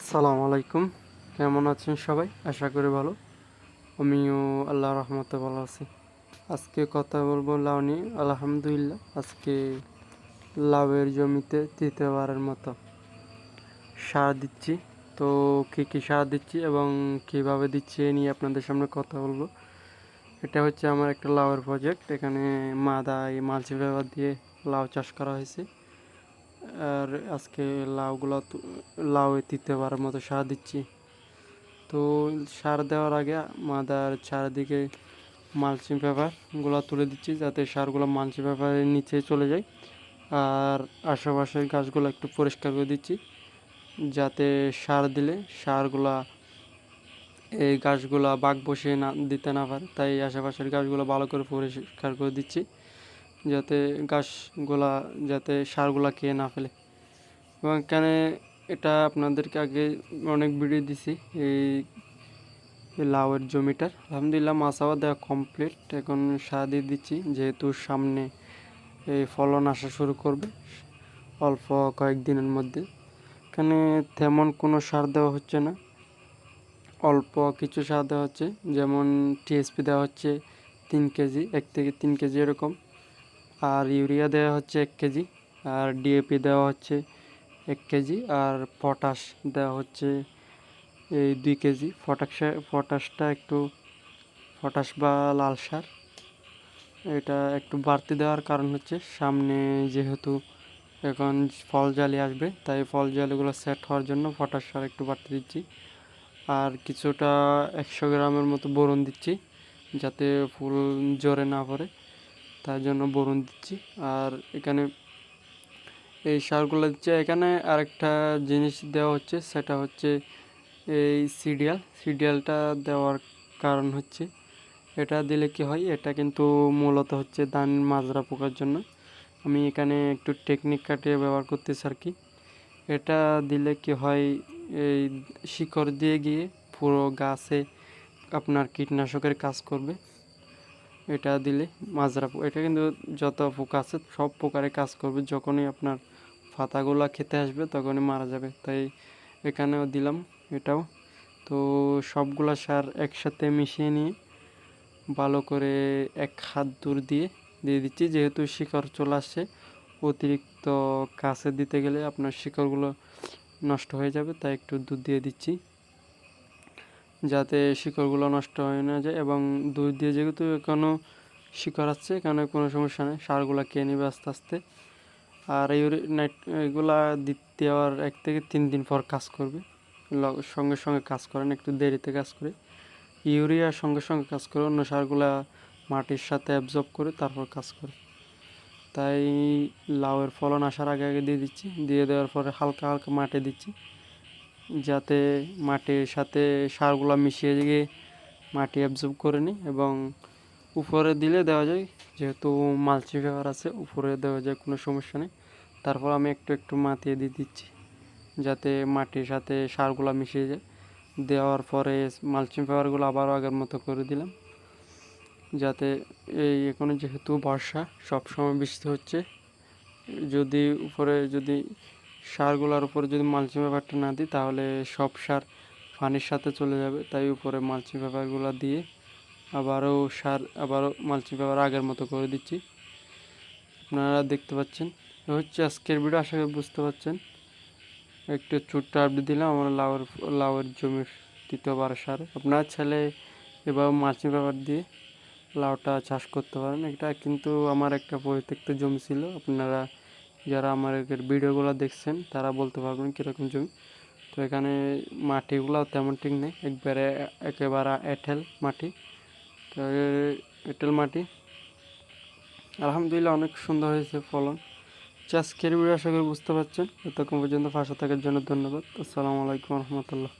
আসসালামু আলাইকুম। কেমন আছেন সবাই? আশা করি ভালো। আমিও আল্লাহ রহমতে ভালো আছি। আজকে কথা বলব লাউ নিয়ে। আলহামদুলিল্লাহ, আজকে লাউয়ের জমিতে তৃতীয়বারের মতো সার দিচ্ছি। তো কী কী সার দিচ্ছি এবং কীভাবে দিচ্ছি এ নিয়ে আপনাদের সামনে কথা বলব। এটা হচ্ছে আমার একটা লাউয়ের প্রজেক্ট এখানে মাদা এই মালচি ব্যবহার দিয়ে লাউ চাষ করা হয়েছে। আর আজকে লাউগুলো লাউ তৃতীয়বারের মতো সার দিচ্ছি। তো সার দেওয়ার আগে মাদার চারিদিকে মালচিং পেপারগুলো তুলে দিচ্ছি, যাতে সারগুলো মালচিং পেপারের নিচে চলে যায়। আর আশেপাশের গাছগুলো একটু পরিষ্কার করে দিচ্ছি, যাতে সার দিলে সারগুলা এই গাছগুলা বাঘ বসিয়ে না, দিতে না পারে। তাই আশেপাশের গাছগুলো ভালো করে পরিষ্কার করে দিচ্ছি। যাতে গাছগুলা যাতে সারগুলা খেয়ে না ফেলে। এবং এখানে এটা আপনাদেরকে আগে অনেক ভিডিও দিছি, এই লাউয়ের জমিটার আলহামদুলিল্লাহ মাছাওয়া দেওয়া কমপ্লিট এখন সার দিয়ে দিচ্ছি, যেহেতু সামনে এই ফলন আসা শুরু করবে, অল্প কয়েকদিনের মধ্যে। এখানে তেমন কোনো সার দেওয়া হচ্ছে না। অল্প কিছু সার দেওয়া হচ্ছে, যেমন টিএসপি দেওয়া হচ্ছে তিন কেজি, এক থেকে তিন কেজি এরকম। আর ইউরিয়া দেওয়া হচ্ছে এক কেজি, আর ডিএপি দেওয়া হচ্ছে এক কেজি, আর পটাশ দেওয়া হচ্ছে এই দুই কেজি। পটাশ, পটাশটা একটু, পটাশ বা লাল সার, এটা একটু বাড়তি দেওয়ার কারণ হচ্ছে সামনে যেহেতু এখন ফল জালি আসবে, তাই ফল জালিগুলো সেট হওয়ার জন্য পটাশ সার একটু বাড়তি দিচ্ছি। আর কিছুটা একশো গ্রামের মতো বোরন দিচ্ছি, যাতে ফুল জোরে না পড়ে। তার জন্য বোরন দিচ্ছি। আর এখানে এই সারগুলো দিচ্ছে। এখানে আরেকটা জিনিস দেওয়া হচ্ছে, সেটা হচ্ছে এই সিডিয়াল সিডিয়ালটা দেওয়ার কারণ হচ্ছে, এটা দিলে কি হয়, এটা কিন্তু মূলত হচ্ছে ধান মাজরা পোকার জন্য। আমি এখানে একটু টেকনিক কাটিয়ে ব্যবহার করতেছি আর কি। এটা দিলে কি হয়, এই শিকড় দিয়ে গিয়ে পুরো গাছে আপনার কীটনাশকের কাজ করবে। এটা দিলে মাজরা পো- এটা কিন্তু যত পোকা আছে সব পোকারে কাজ করবে। যখনই আপনার পাতাগুলো খেতে আসবে তখনই মারা যাবে। তাই এখানেও দিলাম এটাও। তো সবগুলা সার একসাথে মিশিয়ে নিয়ে ভালো করে এক হাত দূর দিয়ে দিয়ে দিচ্ছি। যেহেতু শিকড় চলে আসছে, অতিরিক্ত কাছে দিতে গেলে আপনার শিকড়গুলো নষ্ট হয়ে যাবে, তাই একটু দুধ দিয়ে দিচ্ছি। যাতে শিকড়গুলো নষ্ট হয়ে না যায় এবং দুধ দিয়ে যেহেতু এখনও শিকড় আছে, এখানে কোনো সমস্যা নেই। সারগুলো খেয়ে নেবে আস্তে আস্তে। আর ইউরি নাইট এগুলা দেওয়ার এক থেকে তিন দিন পর কাজ করবে। সঙ্গে সঙ্গে কাজ করেন, একটু দেরিতে কাজ করে। ইউরিয়া সঙ্গে সঙ্গে কাজ করে, অন্য সারগুলা মাটির সাথে অ্যাবজর্ব করে তারপর কাজ করে। তাই লাউয়ের ফলন আসার আগে আগে দিয়ে দিচ্ছি। দিয়ে দেওয়ার পরে হালকা হালকা মাটি দিচ্ছি। যাতে মাটির সাথে সারগুলো মিশিয়ে গিয়ে মাটি অ্যাবজর্ব করে নিই এবং উপরে দিলে দেওয়া যায়, যেহেতু মালচি পেপার আছে, উপরে দেওয়া যায়, কোনো সমস্যা নেই। তারপর আমি একটু একটু মাটিয়ে দিয়ে দিচ্ছি, যাতে মাটির সাথে সারগুলো মিশিয়ে যায়। দেওয়ার পরে মালচিং পেপারগুলো আবারও আগের মতো করে দিলাম, যাতে এই এখন যেহেতু বর্ষা, সবসময় বৃষ্টি হচ্ছে। যদি উপরে যদি সারগুলোর উপরে যদি মালচিং পেপারটা না দিই, তাহলে সব সার পানির সাথে চলে যাবে। তাই উপরে মালচিং পেপারগুলো দিয়ে আবারও সার, আবারও মালচিং পেপার আগের মতো করে দিচ্ছি। আপনারা দেখতে পাচ্ছেন। হচ্ছে আজকের ভিডিও, আশা করি বুঝতে পারছেন। একটু ছোট্ট আপডেট দিলাম, আমার লাউয়ের লাউয়ের জমির তৃতীয়বার সার। আপনার ছেলে এভাবে মালচিং পেপার দিয়ে লাউটা চাষ করতে পারেন। এটা কিন্তু আমার একটা পরিত্যক্ত জমি ছিল। আপনারা যারা আমার ভিডিওগুলো দেখছেন, তারা বলতে পারবেন কীরকম জমি। তো এখানে মাটিগুলো তেমন ঠিক নেই, একবারে একেবারে এঁটেল মাটি। তো এঁটেল মাটি। আলহামদুলিল্লাহ অনেক সুন্দর হয়েছে ফলন। আজকের ভিডিও আশা করি বুঝতে পারছেন। এতক্ষণ পর্যন্ত পাশে থাকার জন্য ধন্যবাদ। আসসালামু আলাইকুম রহমতুল্লাহ।